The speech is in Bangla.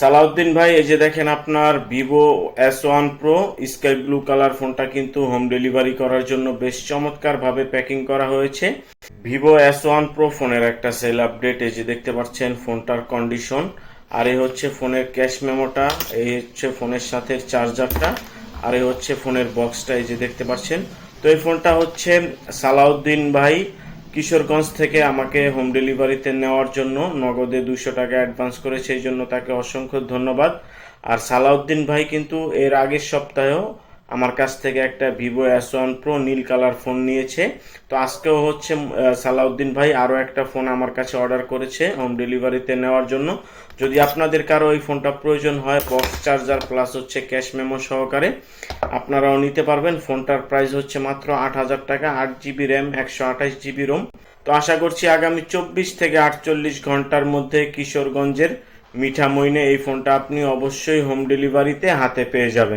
সালাউদ্দিন ভাই, এই যে দেখেন আপনার Vivo S one pro sky blue colour ফোনটা কিন্তু হোম ডেলিভারি করার জন্য বেশ চমৎকার ভাবে প্যাকিং করা হয়েছে। ভিভো এস ওয়ান প্রো ফোনের একটা সেল আপডেট এই যে দেখতে পাচ্ছেন ফোনটার কন্ডিশন আর এই হচ্ছে ফোনের ক্যাশ মেমোটা এই হচ্ছে ফোনের সাথে চার্জারটা আর এই হচ্ছে ফোনের বক্সটা এই যে দেখতে পাচ্ছেন। তো এই ফোনটা হচ্ছে সালাউদ্দিন ভাই কিশোরগঞ্জ থেকে আমাকে হোম ডেলিভারিতে নেওয়ার জন্য নগদে দুশো টাকা অ্যাডভান্স করে, সেই জন্য তাকে অসংখ্য ধন্যবাদ। আর সালাউদ্দিন ভাই কিন্তু এর আগের সপ্তাহেও আমার কাছ থেকে একটা ভিভো এস ওয়ান প্রো নীল কালার ফোন নিয়েছে। তো আজকেও হচ্ছে সালাউদ্দিন ভাই আরও একটা ফোন আমার কাছে অর্ডার করেছে হোম ডেলিভারিতে নেওয়ার জন্য। যদি আপনাদের কারও ওই ফোনটা প্রয়োজন হয়, বক্স চার্জার প্লাস হচ্ছে ক্যাশ মেমো সহকারে আপনারাও নিতে পারবেন। ফোনটার প্রাইস হচ্ছে মাত্র আট হাজার টাকা, আট জিবি র্যাম, একশো আঠাশ জিবি রোম তো আশা করছি আগামী চব্বিশ থেকে আটচল্লিশ ঘণ্টার মধ্যে কিশোরগঞ্জের মিঠামইনে এই ফোনটা আপনি অবশ্যই হোম ডেলিভারিতে হাতে পেয়ে যাবেন।